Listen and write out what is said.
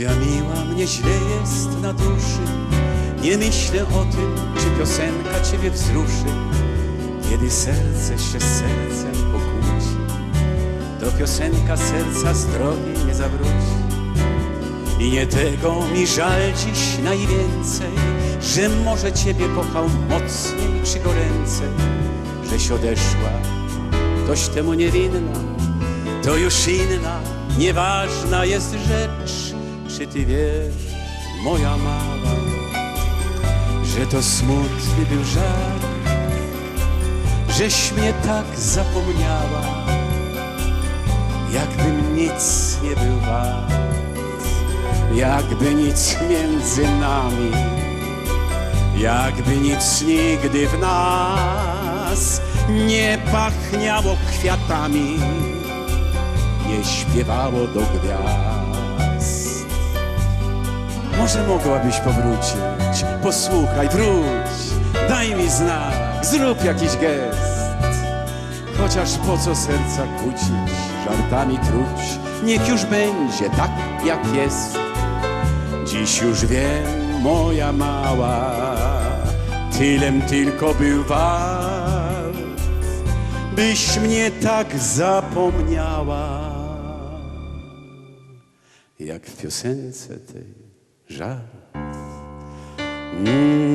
Moja miła, mnie źle jest na duszy. Nie myślę o tym, czy piosenka Ciebie wzruszy. Kiedy serce się z sercem pokłóci To piosenka serca zdrowie nie zawróci. I nie tego mi żal dziś najwięcej Że może Ciebie kochał mocniej czy goręcej Żeś odeszła, ktoś temu niewinna To już inna, nieważna jest rzecz Czy Ty wiesz, moja mała Że to smutny był żal Żeś mnie tak zapomniała Jakbym nic nie był Jakby nic między nami Jakby nic nigdy w nas Nie pachniało kwiatami Nie śpiewało do gwiazd Może mogłabyś powrócić? Posłuchaj, wróć. Daj mi znak, zrób jakiś gest. Chociaż po co serca kłócić, żartami truć, niech już będzie tak jak jest. Dziś już wiem, moja mała, tylem tylko był wart, byś mnie tak zapomniała, jak w piosence tej żal. Mm,